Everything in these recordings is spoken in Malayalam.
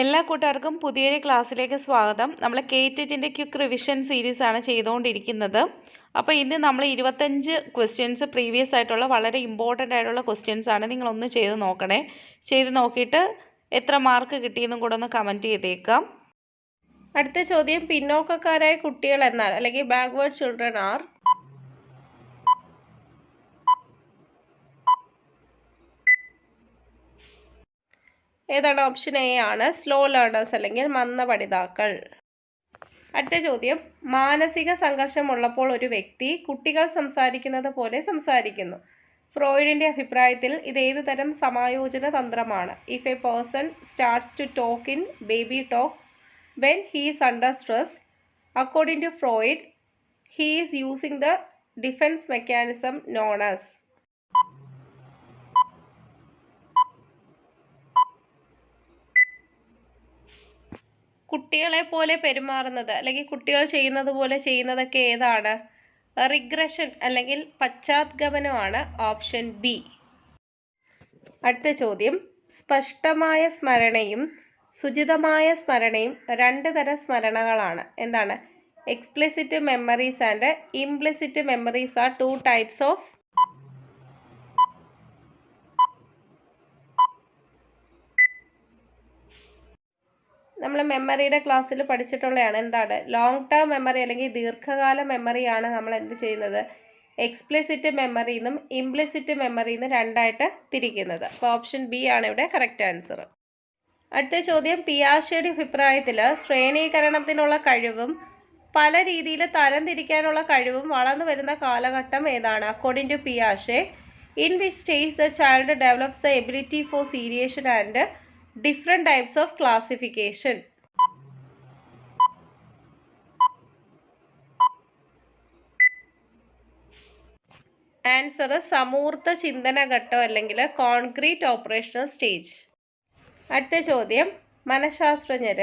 എല്ലാ കൂട്ടുകാർക്കും പുതിയൊരു ക്ലാസ്സിലേക്ക് സ്വാഗതം. നമ്മൾ കേറ്ററ്റിന്റെ ക്വിക്ക് റിവിഷൻ സീരീസാണ് ചെയ്തുകൊണ്ടിരിക്കുന്നത്. അപ്പോൾ ഇന്ന് നമ്മൾ ഇരുപത്തഞ്ച് ക്വസ്റ്റ്യൻസ് പ്രീവിയസ് ആയിട്ടുള്ള വളരെ ഇമ്പോർട്ടന്റ് ആയിട്ടുള്ള ക്വസ്റ്റ്യൻസ് ആണ് നിങ്ങളൊന്ന് ചെയ്ത് നോക്കണേ. ചെയ്ത് നോക്കിയിട്ട് എത്ര മാർക്ക് കിട്ടിയെന്നും കൂടെ ഒന്ന് കമന്റ് ചെയ്തേക്കാം. അടുത്ത ചോദ്യം പിന്നോക്കക്കാരായ കുട്ടികൾ എന്നാൽ അല്ലെങ്കിൽ ബാക്ക്വേർഡ് ചിൽഡ്രൻ ആർ ഏതാണ് ഓപ്ഷൻ എ ആണ്? സ്ലോ ലേണേഴ്സ് അല്ലെങ്കിൽ മന്ദ പഠിതാക്കൾ. അടുത്ത ചോദ്യം. മാനസിക സംഘർഷമുള്ളപ്പോൾ ഒരു വ്യക്തി കുട്ടികൾ സംസാരിക്കുന്നത് പോലെ സംസാരിക്കുന്നു. ഫ്രോയിഡിന്റെ അഭിപ്രായത്തിൽ ഇത് ഏത് തരം സമായോജന തന്ത്രമാണ്? If a person starts to talk in baby talk when he's under stress according to Freud he is using the defence mechanism known as കുട്ടികളെ പോലെ പെരുമാറുന്നത് അല്ലെങ്കിൽ കുട്ടികൾ ചെയ്യുന്നത് പോലെ ചെയ്യുന്നതൊക്കെ ഏതാണ്? റിഗ്രഷൻ അല്ലെങ്കിൽ പശ്ചാത്ഗമനമാണ് ഓപ്ഷൻ ബി. അടുത്ത ചോദ്യം. സ്പഷ്ടമായ സ്മരണയും സുചിതമായ സ്മരണയും രണ്ട് തരം സ്മരണകളാണ്. എന്താണ്? Explicit memories and implicit memories are two types of നമ്മൾ മെമ്മറിയുടെ ക്ലാസ്സിൽ പഠിച്ചിട്ടുള്ളതാണ് എന്താണ്? ലോങ് ടേം മെമ്മറി അല്ലെങ്കിൽ ദീർഘകാല മെമ്മറിയാണ് നമ്മൾ എന്ത് ചെയ്യുന്നത്? എക്സ്പ്ലിസിറ്റ് മെമ്മറി എന്നും ഇംപ്ലിസിറ്റ് മെമ്മറി എന്നും രണ്ടായിട്ട് തിരിക്കുന്നത്. അപ്പോൾ ഓപ്ഷൻ ബി ആണ് ഇവിടെ കറക്റ്റ് ആൻസർ അടുത്ത ചോദ്യം പിയാഷയുടെ അഭിപ്രായത്തിൽ ശ്രേണീകരണത്തിനുള്ള കഴിവും പല രീതിയിൽ തരംതിരിക്കാനുള്ള കഴിവും വളർന്നു വരുന്ന കാലഘട്ടം ഏതാണ്? According to പിയാഷെ in which stage the child develops the ability for seriation and different types of classification answer സമൂർത്ത ചിന്തനഘട്ടം അല്ലെങ്കിൽ കോൺക്രീറ്റ് ഓപ്പറേഷണൽ സ്റ്റേജ് അടുത്ത ചോദ്യം മനഃശാസ്ത്രജ്ഞർ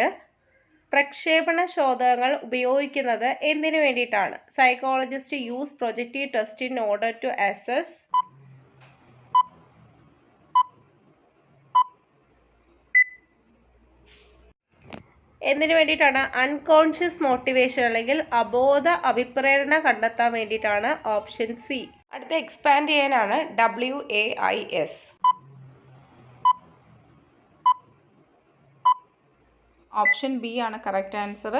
പ്രക്ഷേപണ ശോധകങ്ങൾ ഉപയോഗിക്കുന്നത് എന്തിനു വേണ്ടിയിട്ടാണ്? Psychologist use projective test in order to assess എന്തിനു വേണ്ടിയിട്ടാണ്? അൺകോൺഷ്യസ് മോട്ടിവേഷൻ അല്ലെങ്കിൽ അബോധ അഭിപ്രേരണ കണ്ടെത്താൻ വേണ്ടിയിട്ടാണ് ഓപ്ഷൻ സി അടുത്ത എക്സ്പാൻഡ് ചെയ്യാനാണ് W A I S option B ആണ് correct answer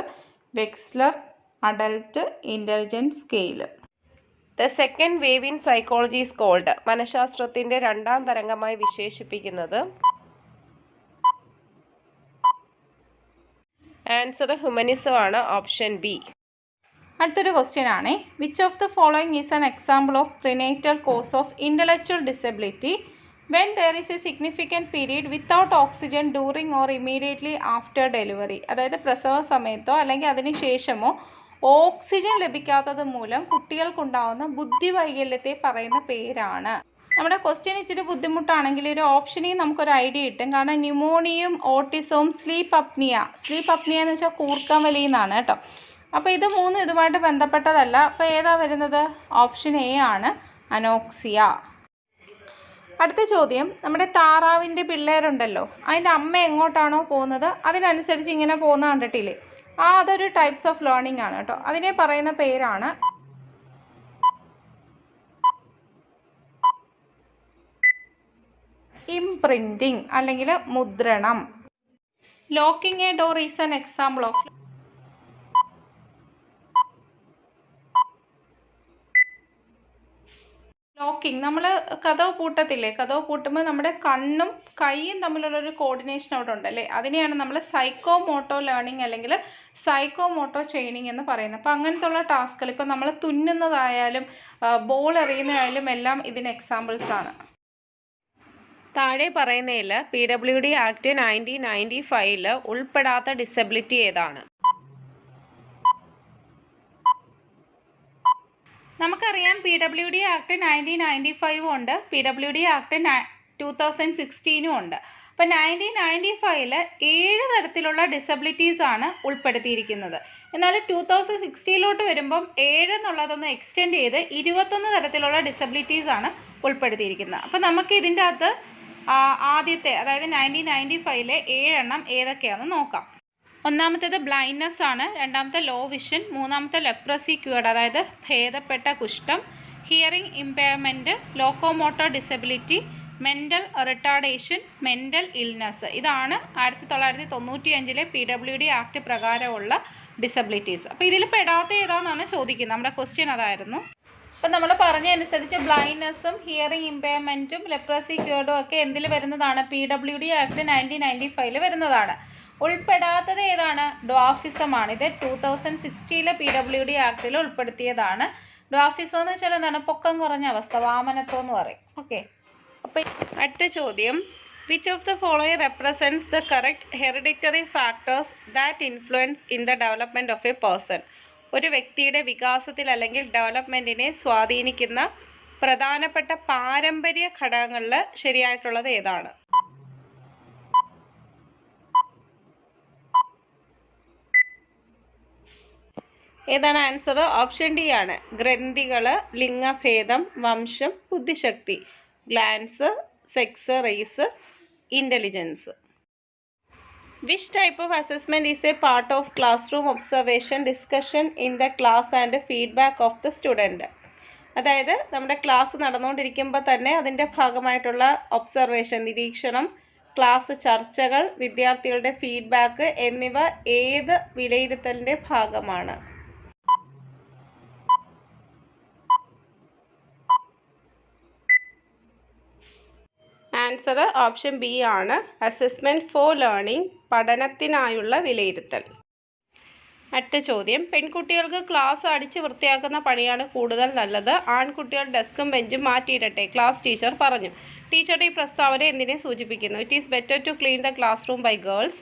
Wechsler adult intelligence scale the second wave in psychology is called മനഃശാസ്ത്രത്തിന്റെ രണ്ടാം തരംഗമായി വിശേഷിപ്പിക്കുന്നത്. ആൻസർ ഹ്യൂമനിസം ആണ് ഓപ്ഷൻ ബി അടുത്തൊരു ക്വസ്റ്റ്യൻ ആണ്. Which of the following is an example of prenatal cause of intellectual disability when there is a significant period without oxygen during or immediately after delivery അതായത് പ്രസവ സമയത്തോ അല്ലെങ്കിൽ അതിന് ശേഷമോ ഓക്സിജൻ ലഭിക്കാത്തത് മൂലം കുട്ടികൾക്കുണ്ടാവുന്ന ബുദ്ധി വൈകല്യത്തെ പറയുന്ന പേരാണ്. നമ്മുടെ ക്വസ്റ്റ്യൻ ഇച്ചിരി ബുദ്ധിമുട്ടാണെങ്കിൽ ഒരു ഓപ്ഷനിൽ നമുക്കൊരു ഐഡിയ കിട്ടും. കാരണം ന്യൂമോണിയും ഓട്ടിസവും സ്ലീപ്പ് അപ്നിയ സ്ലീപ്പ് അപ്നിയ എന്ന് വെച്ചാൽ കൂർക്കം വലിയെന്നാണ് കേട്ടോ. അപ്പോൾ ഇത് മൂന്ന് ഇതുമായിട്ട് ബന്ധപ്പെട്ടതല്ല. അപ്പോൾ ഏതാ വരുന്നത്? ഓപ്ഷൻ എ ആണ് അനോക്സിയ അടുത്ത ചോദ്യം. നമ്മുടെ താറാവിന്റെ പിള്ളേരുണ്ടല്ലോ. അതിന്റെ അമ്മ എങ്ങോട്ടാണോ പോകുന്നത്? അതിനനുസരിച്ച് ഇങ്ങനെ പോകുന്ന കണ്ടിട്ടില്ലേ? ആ അതൊരു ടൈപ്സ് ഓഫ് ലേണിംഗ് ആണ് കേട്ടോ. അതിനെ പറയുന്ന പേരാണ് ഇംപ്രിന്റിങ് അല്ലെങ്കിൽ മുദ്രണം. Locking a door is an example of locking നമ്മൾ കഥവ് പൂട്ടത്തില്ലേ കഥവ് പൂട്ടുമ്പോൾ നമ്മുടെ കണ്ണും കൈയും തമ്മിലുള്ളൊരു കോർഡിനേഷൻ അവിടെ ഉണ്ട് അല്ലേ? അതിനെയാണ് നമ്മൾ സൈക്കോ മോട്ടോ ലേണിംഗ് അല്ലെങ്കിൽ സൈക്കോ മോട്ടോ ചെയിനിങ് എന്ന് പറയുന്നത്. അപ്പോൾ അങ്ങനത്തെ ഉള്ള ടാസ്കുകൾ ഇപ്പോൾ നമ്മൾ തുന്നുന്നതായാലും ബോൾ എറിയുന്നതായാലും എല്ലാം ഇതിന് എക്സാമ്പിൾസ് ആണ്. താഴെ പറയുന്നതിൽ P W D act nineteen ninety ഫൈവിൽ ഉൾപ്പെടാത്ത ഡിസബിലിറ്റി ഏതാണ്? നമുക്കറിയാം P W D act nineteen ninety ഫൈവും ഉണ്ട് P W D act two thousand സിക്സ്റ്റീനും ഉണ്ട്. അപ്പോൾ നയന്റീൻ നയന്റി ഫൈവിൽ ഏഴ് തരത്തിലുള്ള ഡിസബിലിറ്റീസ് ആണ് ഉൾപ്പെടുത്തിയിരിക്കുന്നത്. എന്നാൽ ടു തൗസൻഡ് സിക്സ്റ്റീനിലോട്ട് വരുമ്പം ഏഴ് എന്നുള്ളതൊന്ന് എക്സ്റ്റെൻഡ് ചെയ്ത് ഇരുപത്തൊന്ന് തരത്തിലുള്ള ഡിസബിലിറ്റീസ് ആണ് ഉൾപ്പെടുത്തിയിരിക്കുന്നത്. അപ്പോൾ നമുക്ക് ഇതിന്റെ അകത്ത് ആദ്യത്തെ അതായത് നയന്റീൻ നയന്റി ഫൈവിലെ ഏഴെണ്ണം ഏതൊക്കെയാണെന്ന് നോക്കാം. ഒന്നാമത്തേത് ബ്ലൈൻഡ്നെസ് ആണ്. രണ്ടാമത്തെ ലോ വിഷൻ മൂന്നാമത്തെ ലെപ്രസി ക്യൂർഡ് അതായത് ഭേദപ്പെട്ട കുഷ്ഠം. Hearing impairment locomotor disability mental retardation mental illness ഇതാണ് ആയിരത്തി തൊള്ളായിരത്തി തൊണ്ണൂറ്റി അഞ്ചിലെ പി ഡബ്ല്യു ഡി ആക്ട് പ്രകാരമുള്ള ഡിസബിലിറ്റീസ് അപ്പോൾ ഇതിൽ പെടാത്ത ഏതാണെന്നാണ് ചോദിക്കുന്നത്? നമ്മുടെ ക്വസ്റ്റ്യൻ അതായിരുന്നു. അപ്പം നമ്മൾ പറഞ്ഞതനുസരിച്ച് ബ്ലൈൻഡ്നെസ്സും ഹിയറിംഗ് ഇമ്പയർമെന്റും ലെപ്രസി ക്യൂർഡും ഒക്കെ എന്തിൽ വരുന്നതാണ്? P W D act nineteen ninety ഫൈവിൽ വരുന്നതാണ്. ഉൾപ്പെടാത്തത് ഏതാണ്? ഡ്വാഫിസമാണ് ഇത് ടൂ തൗസൻഡ് സിക്സ്റ്റിയിലെ പി ഡബ്ല്യു ഡി ആക്ടിൽ ഉൾപ്പെടുത്തിയതാണ്. ഡ്വാഫിസം എന്ന് വെച്ചാൽ എന്താണ്? പൊക്കം കുറഞ്ഞ അവസ്ഥ വാമനത്വം എന്ന് പറയും. ഓക്കെ അപ്പോൾ അടുത്ത ചോദ്യം. Which of the following represents the correct hereditary factors that influence in the development of a person ഒരു വ്യക്തിയുടെ വികാസത്തിൽ അല്ലെങ്കിൽ ഡെവലപ്മെന്റിനെ സ്വാധീനിക്കുന്ന പ്രധാനപ്പെട്ട പാരമ്പര്യ ഘടകങ്ങളിൽ ശരിയായിട്ടുള്ളത് ഏതാണ്? ഏതാണ് ആൻസർ ഓപ്ഷൻ ഡി ആണ്. ഗ്രന്ഥികൾ ലിംഗഭേദം വംശം ബുദ്ധിശക്തി. Glands sex race intelligence which type of assessment is a part of class room observation discussion in the class and feedback of the student അതായത് നമ്മുടെ ക്ലാസ് നടന്നുകൊണ്ടിരിക്കുമ്പോൾ തന്നെ അതിന്റെ ഭാഗമായിട്ടുള്ള ഒബ്സർവേഷൻ നിരീക്ഷണം ക്ലാസ് ചർച്ചകൾ വിദ്യാർത്ഥികളുടെ ഫീഡ്ബാക്ക് എന്നിവ ഏത് വിലയിരുത്തലിന്റെ ഭാഗമാണ്? ആൻസർ ഓപ്ഷൻ ബി ആണ്. അസസ്മെന്റ് ഫോർ ലേണിംഗ് പഠനത്തിനായുള്ള വിലയിരുത്തൽ. അടുത്ത ചോദ്യം. പെൺകുട്ടികൾക്ക് ക്ലാസ് അടിച്ച് വൃത്തിയാക്കുന്ന പണിയാണ് കൂടുതൽ നല്ലത്. ആൺകുട്ടികൾ ഡെസ്കും ബെഞ്ചും മാറ്റിയിടട്ടെ ക്ലാസ് ടീച്ചർ പറഞ്ഞു. ടീച്ചറുടെ ഈ പ്രസ്താവന എന്തിനെ സൂചിപ്പിക്കുന്നു? It is better to clean the class room by girls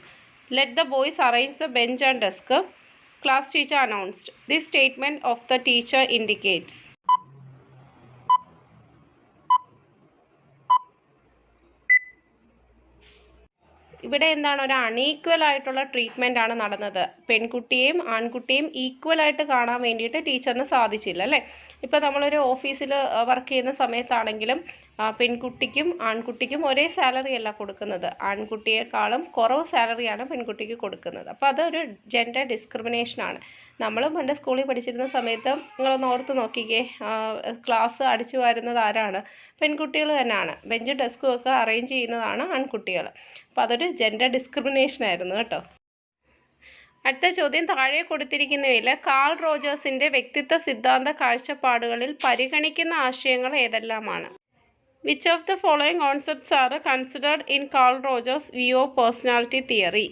let the boys arrange the bench and desk class teacher announced this statement of the teacher indicates ഇവിടെ എന്താണ് ഒരു അൺഈക്വൽ ആയിട്ടുള്ള ട്രീറ്റ്മെന്റ് ആണ് നടന്നത്. പെൺകുട്ടിയെയും ആൺകുട്ടിയെയും ഈക്വൽ ആയിട്ട് കാണാൻ വേണ്ടിയിട്ട് ടീച്ചറിന് സാധിച്ചില്ല അല്ലേ? ഇപ്പോൾ നമ്മളൊരു ഓഫീസിൽ വർക്ക് ചെയ്യുന്ന സമയത്താണെങ്കിലും പെൺകുട്ടിക്കും ആൺകുട്ടിക്കും ഒരേ സാലറി അല്ല കൊടുക്കുന്നത്. ആൺകുട്ടിയെക്കാളും കുറവ് സാലറിയാണ് പെൺകുട്ടിക്ക് കൊടുക്കുന്നത്. അപ്പോൾ അതൊരു ജെൻഡർ ഡിസ്ക്രിമിനേഷനാണ് നമ്മൾ പണ്ട് സ്കൂളിൽ പഠിച്ചിരുന്ന സമയത്ത് നിങ്ങളൊന്ന് ഓർത്ത് നോക്കിക്കേ. ക്ലാസ് അടിച്ചു വാരുന്നത് ആരാണ്? പെൺകുട്ടികൾ തന്നെയാണ്. ബെഞ്ച് ഡെസ്കും ഒക്കെ അറേഞ്ച് ചെയ്യുന്നതാണ് ആൺകുട്ടികൾ. അപ്പോൾ അതൊരു ജെൻഡർ ഡിസ്ക്രിമിനേഷൻ ആയിരുന്നു കേട്ടോ. അടുത്ത ചോദ്യം താഴെ കൊടുത്തിരിക്കുന്നവയിൽ കാൾ റോജേഴ്സിന്റെ വ്യക്തിത്വ സിദ്ധാന്ത കാഴ്ചപ്പാടുകളിൽ പരിഗണിക്കുന്ന ആശയങ്ങൾ ഏതെല്ലാമാണ്? Which of the following concepts are considered in Carl Rogers view of personality theory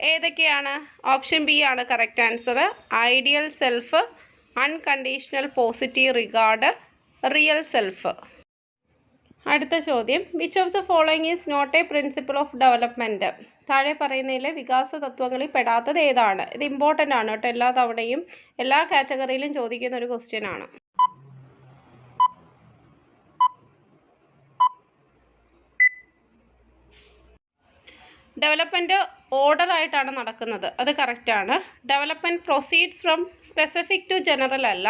ഏതൊക്കെയാണ്? ഓപ്ഷൻ ബി ആണ് correct answer ideal self unconditional positive regard real self അടുത്ത ചോദ്യം. Which of the following is not a principle of development താഴെ പറയുന്നതിലെ വികാസ തത്വങ്ങളിൽ പെടാത്തത് ഏതാണ്? ഇത് ഇമ്പോർട്ടന്റ് ആണ് കേട്ടോ. എല്ലാ തവണയും എല്ലാ കാറ്റഗറിയിലും ചോദിക്കുന്ന ഒരു ക്വസ്റ്റ്യൻ ആണ്. ഡെവലപ്മെന്റ് ഓർഡർ ആയിട്ടാണ് നടക്കുന്നത്. അത് കറക്റ്റാണ് development proceeds from specific to general അല്ല.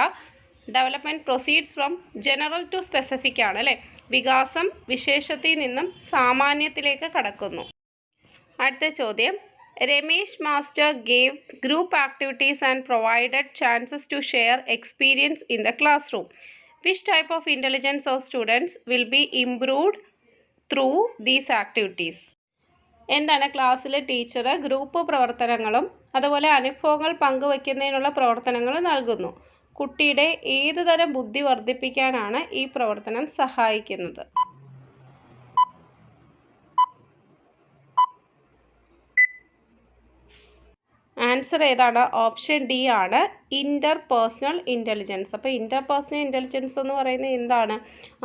Development proceeds from general to specific ആണ് അല്ലേ? വികാസം വിശേഷത്തിൽ നിന്നും സാമാന്യത്തിലേക്ക് കടക്കുന്നു. അടുത്ത ചോദ്യം. Ramesh master gave group activities and provided chances to share experience in the class room which type of intelligence of students will be improved through these activities എന്താണ് ക്ലാസ്സിൽ ടീച്ചർ ഗ്രൂപ്പ് പ്രവർത്തനങ്ങളും അതുപോലെ അനുഭവങ്ങൾ പങ്കുവയ്ക്കുന്നതിനുള്ള പ്രവർത്തനങ്ങൾ നൽകുന്നു. കുട്ടിയുടെ ഏതുതരം ബുദ്ധി വർദ്ധിപ്പിക്കാനാണ് ഈ പ്രവർത്തനം സഹായിക്കുന്നത്? ആൻസർ ഏതാണ്? ഓപ്ഷൻ ഡി ആണ് ഇന്റർ പേഴ്സണൽ ഇന്റലിജൻസ്. അപ്പോൾ ഇന്റർ പേഴ്സണൽ ഇന്റലിജൻസ് എന്ന് പറയുന്നത് എന്താണ്?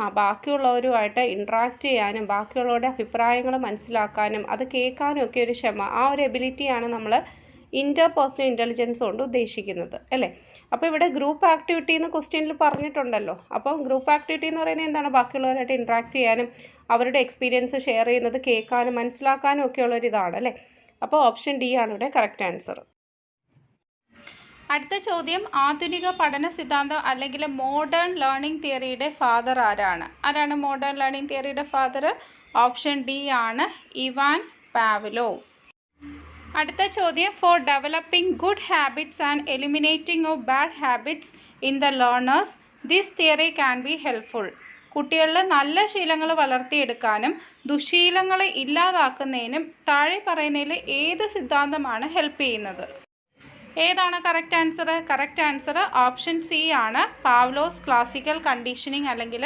ആ ബാക്കിയുള്ളവരുമായിട്ട് ഇൻട്രാക്റ്റ് ചെയ്യാനും ബാക്കിയുള്ളവരുടെ അഭിപ്രായങ്ങൾ മനസ്സിലാക്കാനും അത് കേൾക്കാനും ഒക്കെ ഒരു ക്ഷമ ആ ഒരു എബിലിറ്റിയാണ് നമ്മൾ ഇന്റർ പേഴ്സണൽ ഇന്റലിജൻസ് കൊണ്ട് ഉദ്ദേശിക്കുന്നത് അല്ലേ? അപ്പോൾ ഇവിടെ ഗ്രൂപ്പ് ആക്ടിവിറ്റി എന്ന് ക്വസ്റ്റ്യനിൽ പറഞ്ഞിട്ടുണ്ടല്ലോ. അപ്പം ഗ്രൂപ്പ് ആക്ടിവിറ്റി എന്ന് പറയുന്നത് എന്താണ്? ബാക്കിയുള്ളവരായിട്ട് ഇൻട്രാക്ട് ചെയ്യാനും അവരുടെ എക്സ്പീരിയൻസ് ഷെയർ ചെയ്യുന്നത് കേൾക്കാനും മനസ്സിലാക്കാനും ഒക്കെ ഉള്ളൊരിതാണ് അല്ലേ? അപ്പോൾ ഓപ്ഷൻ ഡി ആണ് ഇവിടെ കറക്റ്റ് ആൻസർ അടുത്ത ചോദ്യം ആധുനിക പഠന സിദ്ധാന്തം അല്ലെങ്കിൽ മോഡേൺ ലേണിംഗ് തിയറിയുടെ ഫാദർ ആരാണ്? ആരാണ് മോഡേൺ ലേണിംഗ് തിയറിയുടെ ഫാദർ ഓപ്ഷൻ ഡി ആണ് ഇവാൻ പാവലോ. അടുത്ത ചോദ്യം for developing good habits and eliminating of bad habits in the learners this theory can be helpful കുട്ടികളിൽ നല്ല ശീലങ്ങൾ വളർത്തിയെടുക്കാനും ദുശീലങ്ങൾ ഇല്ലാതാക്കുന്നതിനും താഴെ പറയുന്നതിൽ ഏത് സിദ്ധാന്തമാണ് ഹെൽപ്പ് ചെയ്യുന്നത്? ഏതാണ് correct answer correct answer option C ആണ്. പാവ്ലോസ് ക്ലാസിക്കൽ കണ്ടീഷനിങ് അല്ലെങ്കിൽ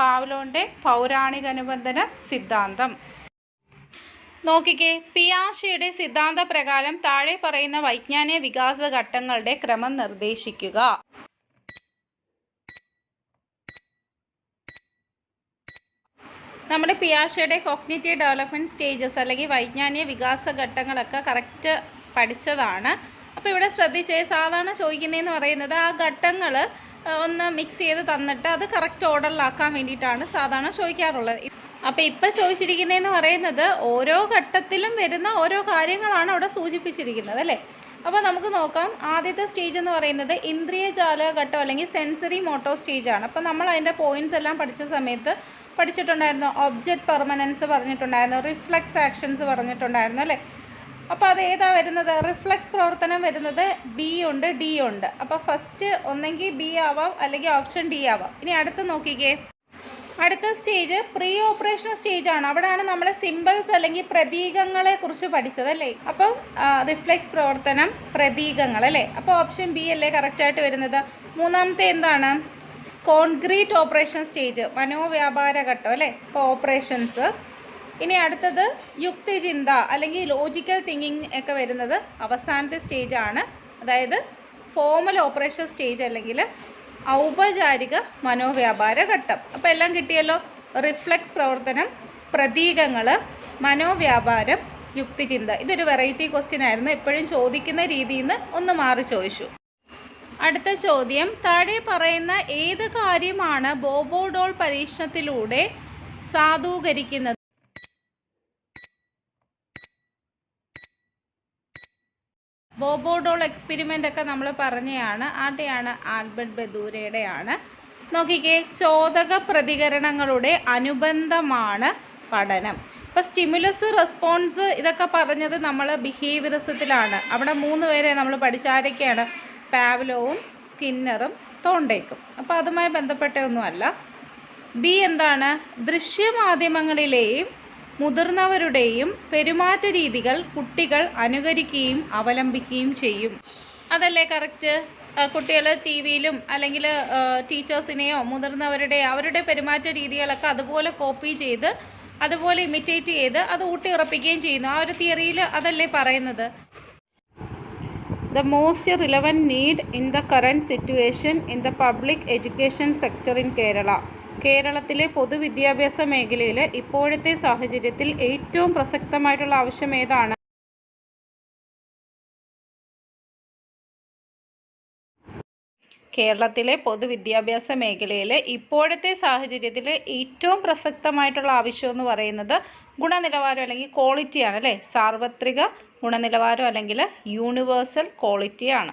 പാവ്ലോന്റെ പൗരാണിക അനുബന്ധന സിദ്ധാന്തം. നോക്കിക്കേ പിയാഷയുടെ സിദ്ധാന്ത പ്രകാരം താഴെ പറയുന്ന വൈജ്ഞാനിക വികാസ ഘട്ടങ്ങളുടെ ക്രമം നിർദ്ദേശിക്കുക. നമ്മുടെ പിയാഷയുടെ കോഗ്നിറ്റീവ് ഡെവലപ്മെന്റ് സ്റ്റേജസ് അല്ലെങ്കിൽ വൈജ്ഞാനിക വികാസ ഘട്ടങ്ങളൊക്കെ കറക്റ്റ് പഠിച്ചതാണ്. അപ്പോൾ ഇവിടെ ശ്രദ്ധിച്ചേ സാധാരണ ചോദിക്കുന്നതെന്ന് പറയുന്നത് ആ ഘട്ടങ്ങൾ ഒന്ന് മിക്സ് ചെയ്ത് തന്നിട്ട് അത് കറക്റ്റ് ഓർഡറിലാക്കാൻ വേണ്ടിയിട്ടാണ് സാധാരണ ചോദിക്കാറുള്ളത്. അപ്പോൾ ഇപ്പോൾ ചോദിച്ചിരിക്കുന്നതെന്ന് പറയുന്നത് ഓരോ ഘട്ടത്തിലും വരുന്ന ഓരോ കാര്യങ്ങളാണ് അവിടെ സൂചിപ്പിച്ചിരിക്കുന്നത് അല്ലേ? അപ്പോൾ നമുക്ക് നോക്കാം. ആദ്യത്തെ സ്റ്റേജ് എന്ന് പറയുന്നത് ഇന്ദ്രിയജാല ഘട്ടം അല്ലെങ്കിൽ സെൻസറി മോട്ടോ സ്റ്റേജാണ് അപ്പോൾ നമ്മൾ അതിന്റെ പോയിന്റ്സ് എല്ലാം പഠിച്ച സമയത്ത് പഠിച്ചിട്ടുണ്ടായിരുന്നു ഒബ്ജക്റ്റ് പെർമനൻസ് പറഞ്ഞിട്ടുണ്ടായിരുന്നു റിഫ്ലക്സ് ആക്ഷൻസ് പറഞ്ഞിട്ടുണ്ടായിരുന്നു അല്ലേ? അപ്പോൾ അത് ഏതാ വരുന്നത്? റിഫ്ലക്സ് പ്രവർത്തനം വരുന്നത് ബി ഉണ്ട് ഡി ഉണ്ട്. അപ്പോൾ ഫസ്റ്റ് ഒന്നെങ്കിൽ ബി ആവാം അല്ലെങ്കിൽ ഓപ്ഷൻ ഡി ആവാം. ഇനി അടുത്ത് നോക്കിക്കേ. അടുത്ത സ്റ്റേജ് പ്രീ ഓപ്പറേഷൻ ആണ്. അവിടെയാണ് നമ്മൾ സിമ്പിൾസ് അല്ലെങ്കിൽ പ്രതീകങ്ങളെ കുറിച്ച് പഠിച്ചത് അല്ലേ? അപ്പം റിഫ്ലക്സ് പ്രവർത്തനം പ്രതീകങ്ങൾ അല്ലേ? അപ്പോൾ ഓപ്ഷൻ ബി അല്ലേ കറക്റ്റായിട്ട് വരുന്നത്? മൂന്നാമത്തെ എന്താണ്? കോൺക്രീറ്റ് ഓപ്പറേഷൻ സ്റ്റേജ് മനോവ്യാപാര ഘട്ടം അല്ലേ? ഇപ്പോൾ ഓപ്പറേഷൻസ്. ഇനി അടുത്തത് യുക്തിചിന്ത അല്ലെങ്കിൽ ലോജിക്കൽ തിങ്കിങ് ഒക്കെ വരുന്നത് അവസാനത്തെ സ്റ്റേജാണ്. അതായത് ഫോമൽ ഓപ്പറേഷൻ സ്റ്റേജ് അല്ലെങ്കിൽ ഔപചാരിക മനോവ്യാപാര ഘട്ടം. അപ്പോൾ എല്ലാം കിട്ടിയല്ലോ? റിഫ്ലക്സ് പ്രവർത്തനം പ്രതീകങ്ങൾ മനോവ്യാപാരം യുക്തിചിന്ത. ഇതൊരു വെറൈറ്റി ക്വസ്റ്റ്യൻ ആയിരുന്നു. എപ്പോഴും ചോദിക്കുന്ന രീതിയിൽ നിന്ന് ഒന്ന് മാറി ചോദിച്ചു. അടുത്ത ചോദ്യം. താഴെ പറയുന്ന ഏത് കാര്യമാണ് ബോബോഡോൾ പരീക്ഷണത്തിലൂടെ സാധൂകരിക്കുന്നത്? ബോബോഡോൾ എക്സ്പെരിമെന്റ് ഒക്കെ നമ്മൾ പറഞ്ഞതാണ് ആരുടെയാണ്? ആൽബർട്ട് ബദൂരയുടെയാണ്. നോക്കിക്കേ ചോദക പ്രതികരണങ്ങളുടെ അനുബന്ധമാണ് പഠനം. ഇപ്പോൾ സ്റ്റിമുലസ് റെസ്പോൺസ് ഇതൊക്കെ പറഞ്ഞത് നമ്മൾ ബിഹേവിയറിസത്തിലാണ് അവിടെ മൂന്ന് പേരെ നമ്മൾ പഠിച്ച ആരൊക്കെയാണ്? പാവ്ലോവും സ്കിന്നറും തോണ്ടേക്കും. അപ്പോൾ അതുമായി ബന്ധപ്പെട്ട ഒന്നുമല്ല. ബി എന്താണ്? ദൃശ്യമാധ്യമങ്ങളിലെയും മുതിർന്നവരുടെയും പെരുമാറ്റ രീതികൾ കുട്ടികൾ അനുകരിക്കുകയും അവലംബിക്കുകയും ചെയ്യും. അതല്ലേ കറക്റ്റ് കുട്ടികൾ ടി വിയിലും അല്ലെങ്കിൽ ടീച്ചേഴ്സിനെയോ മുതിർന്നവരുടെ അവരുടെ പെരുമാറ്റ രീതികളൊക്കെ അതുപോലെ കോപ്പി ചെയ്ത് അതുപോലെ ഇമിറ്റേറ്റ് ചെയ്ത് അത് ഊട്ടി ഉറപ്പിക്കുകയും ചെയ്യുന്നു. ആ ഒരു തിയറിയിൽ അതല്ലേ പറയുന്നത്? The most relevant need in the current situation in the public education sector in Kerala. കേരളത്തിലെ പൊതുവിദ്യാഭ്യാസ മേഖലയിൽ ഇപ്പോഴത്തെ സാഹചര്യത്തിൽ ഏറ്റവും പ്രസക്തമായിട്ടുള്ള ആവശ്യം ഏതാണ് കേരളത്തിലെ പൊതുവിദ്യാഭ്യാസ മേഖലയിൽ ഇപ്പോഴത്തെ സാഹചര്യത്തിൽ ഏറ്റവും പ്രസക്തമായിട്ടുള്ള ആവശ്യം എന്ന് പറയുന്നത് ഗുണനിലവാരം അല്ലെങ്കിൽ ക്വാളിറ്റിയാണ് അല്ലേ? സാർവത്രിക ഗുണനിലവാരം അല്ലെങ്കിൽ യൂണിവേഴ്സൽ ക്വാളിറ്റിയാണ്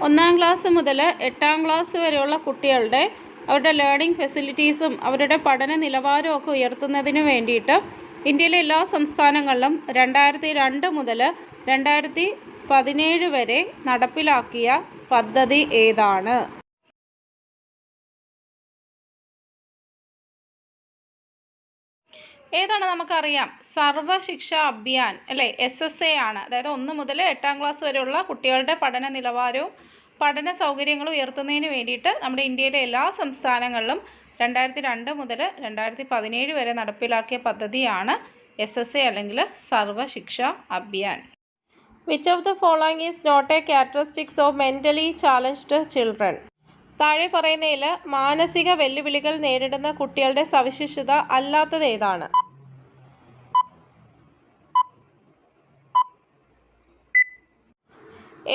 ഒന്നാം ക്ലാസ് മുതൽ എട്ടാം ക്ലാസ് വരെയുള്ള കുട്ടികളുടെ അവരുടെ ലേണിംഗ് ഫെസിലിറ്റീസും അവരുടെ പഠന നിലവാരവും ഒക്കെ ഉയർത്തുന്നതിന് വേണ്ടിയിട്ട് ഇന്ത്യയിലെ എല്ലാ സംസ്ഥാനങ്ങളിലും രണ്ടായിരത്തി രണ്ട് മുതൽ രണ്ടായിരത്തി പതിനേഴ് വരെ നടപ്പിലാക്കിയ പദ്ധതി ഏതാണ്? ഏതാണ് നമുക്കറിയാം? സർവശിക്ഷ അഭിയാൻ അല്ലേ? എസ് എസ് എ ആണ്. അതായത് ഒന്ന് മുതൽ എട്ടാം ക്ലാസ് വരെയുള്ള കുട്ടികളുടെ പഠന നിലവാരവും പഠന സൗകര്യങ്ങളും ഉയർത്തുന്നതിന് വേണ്ടിയിട്ട് നമ്മുടെ ഇന്ത്യയിലെ എല്ലാ സംസ്ഥാനങ്ങളിലും രണ്ടായിരത്തി രണ്ട് മുതൽ രണ്ടായിരത്തി പതിനേഴ് വരെ നടപ്പിലാക്കിയ പദ്ധതിയാണ് എസ് എസ് എ അല്ലെങ്കിൽ Sarva Shiksha Abhiyan. Which of the following is not a characteristics of mentally challenged children താഴെ പറയുന്നതിൽ മാനസിക വെല്ലുവിളികൾ നേരിടുന്ന കുട്ടികളുടെ സവിശേഷത അല്ലാത്തത് ഏതാണ്?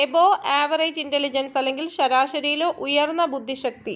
എബോ ആവറേജ് ഇന്റലിജൻസ് അല്ലെങ്കിൽ ശരാശരിയിലോ ഉയർന്ന ബുദ്ധിശക്തി.